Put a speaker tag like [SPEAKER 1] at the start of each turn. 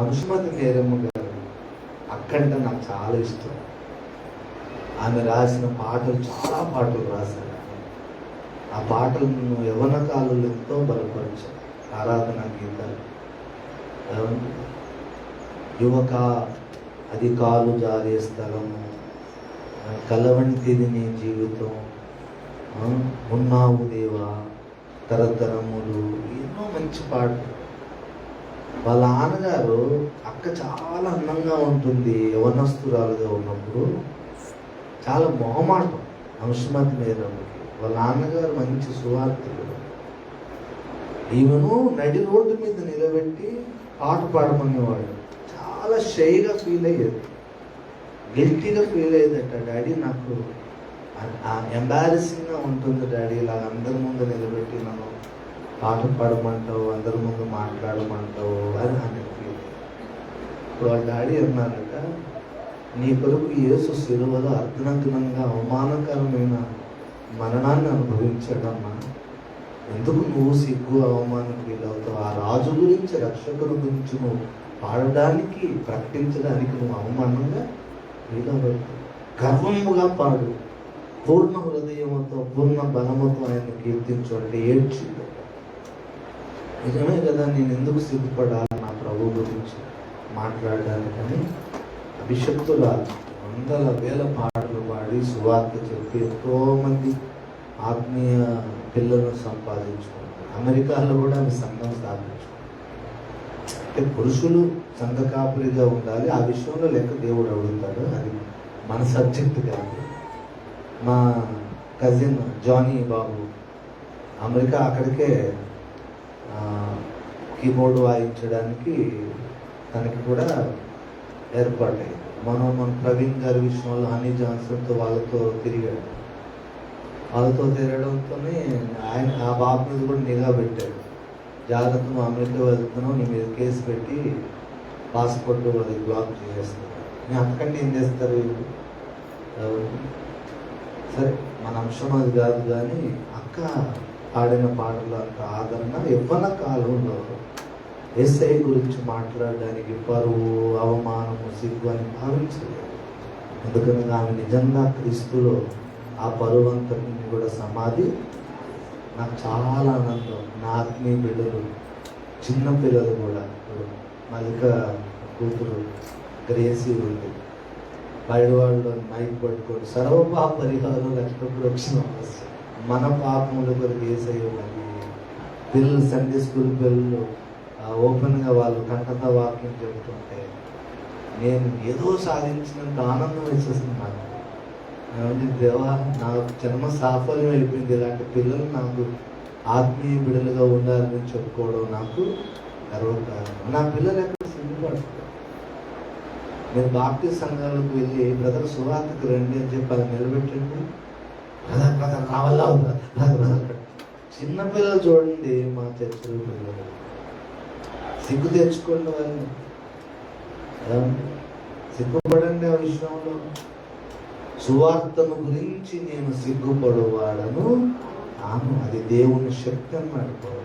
[SPEAKER 1] హంసమతి నేరమ్మ గారు? అక్కంటే నాకు చాలా ఇష్టం. ఆమె రాసిన పాటలు చాలా పాటలు రాశారు. ఆ పాటలను యవన కాలంలో ఎంతో బలపరిచారు. ఆరాధన గీతాలు. యువక అది కాలు జారే స్థలము కలవంటిది నీ జీవితం. ఉన్నావు దేవా. తరతరములు. ఎన్నో మంచి పాటలు. వాళ్ళ నాన్నగారు అక్క చాలా అందంగా ఉంటుంది యవనస్తురాలుగా ఉన్నప్పుడు చాలా మొహమాటం అంశమతి మేరమ్మకి వాళ్ళ నాన్నగారు మంచి సువార్తలు. ఈమెను నడి రోడ్డు మీద నిలబెట్టి పాట పాడమనేవాడు. చాలా షైగా ఫీల్ అయ్యేది. గిల్టీగా ఫీల్ అయ్యేదట డాడీ నాకు ఎంబారసింగ్గా ఉంటుంది డాడీ ఇలా అందరి ముందు నిలబెట్టి నన్ను పాట పాడమంటావు అందరి ముందు మాట్లాడమంటావు అని ఆమె ఫీల్ ఇప్పుడు వాళ్ళ డాడీ అన్నారట నీ కొరకు యేసు సిలువలో అర్ధనగ్నంగా అవమానకరమైన మరణాన్ని అనుభవించాడమ్మా. ఎందుకు నువ్వు సిగ్గు అవమానం వీలవుతావు? ఆ రాజు గురించి రక్షకుల గురించి నువ్వు పాడడానికి ప్రకటించడానికి నువ్వు అవమానంగా వీలవుతావు గర్వముగా పాడు. పూర్ణ హృదయంతో పూర్ణ బలముతో ఆయన కీర్తించు అంటే ఏడ్చింది నిజమే కదా నేను ఎందుకు సిగ్గుపడాలి? నా ప్రభు గురించి మాట్లాడడానికని అభిషక్తుల వందల వేల పాటలు పాడి సువార్త చెప్పి ఎంతో మంది ఆత్మీయ పిల్లలను సంపాదించుకుంటారు. అమెరికాలో కూడా ఆమె సంఘం స్థాపించుకుంటారు అంటే పురుషులు సంఘ కాపురిగా ఉండాలి. ఆ విషయంలో లెక్క దేవుడు అడుగుతాడు. అది మన సబ్జెక్ట్ కాదు. మా కజిన్ జానీ బాబు అమెరికా అక్కడికే కీబోర్డ్ వాయించడానికి తనకి కూడా ఏర్పడ్డాయి. మనం మన ప్రవీణ్ గారి విషయంలో హనీ జాన్సన్తో వాళ్ళతో తిరిగాడు. వాళ్ళతో తిరగడంతోనే ఆయన ఆ బాబు మీద కూడా నిఘా పెట్టాడు. జాగ్రత్త మా అమెరికా వెళ్తున్నాం నీ మీద కేసు పెట్టి పాస్పోర్ట్ అది బ్లాక్ చేసేస్తారు నేను అక్కడిని ఏం చేస్తారు సరే మన అంశం అది కాదు కానీ అక్క పాడిన పాటలు అంత ఆదరణ ఇవ్వన కాలంలో ఎస్ఐ గురించి మాట్లాడడానికి పరువు అవమానము సిగ్గు అని భావించలేదు. ఎందుకని ఆమె నిజంగా క్రీస్తులో ఆ పరువంతటిని కూడా సమాధి. నాకు చాలా ఆనందం. నా ఆత్మీయ బిడ్డలు చిన్న పిల్లలు కూడా. ఇప్పుడు మల్లిక కూతురు గ్రేసీ ఉంది. బయట వాళ్ళు మైక్ పట్టుకొని సర్వపాప పరిహారం లక్ష్మప్పుడు వచ్చిన మన పాపముల కొరకు ఏసయ్యాలి పిల్లలు సండే స్కూల్ పిల్లలు ఓపెన్గా వాళ్ళు కంటత వాక్యం చెబుతుంటే నేను ఏదో సాధించినంత ఆనందం వేసేసింది నాకు ఏమంటే దేవా నా జన్మ సాఫల్యం అయిపోయింది. ఇలాంటి పిల్లలు నాకు ఆత్మీయ బిడలుగా ఉండాలని చెప్పుకోవడం నాకు గర్వకారణం. నా పిల్లలు ఎక్కడ సిగ్గుపడతారు? నేను బాప్తి సంఘాలకు వెళ్ళి బ్రదర్ సువార్తకు రండి అని చెప్పి అది నిలబెట్టండి. బ్రదర్ బ్రదర్ నా వల్ల చిన్నపిల్లలు చిన్న పిల్లలు చూడండి మా చర్చల పిల్లలు. సిగ్గు తెచ్చుకోండి వాళ్ళని. సిగ్గుపడండి ఆ విషయంలో. సువార్తను గురించి నేను సిగ్గుపడువాడను. ఆను అది దేవుని శక్తి అన్నాడు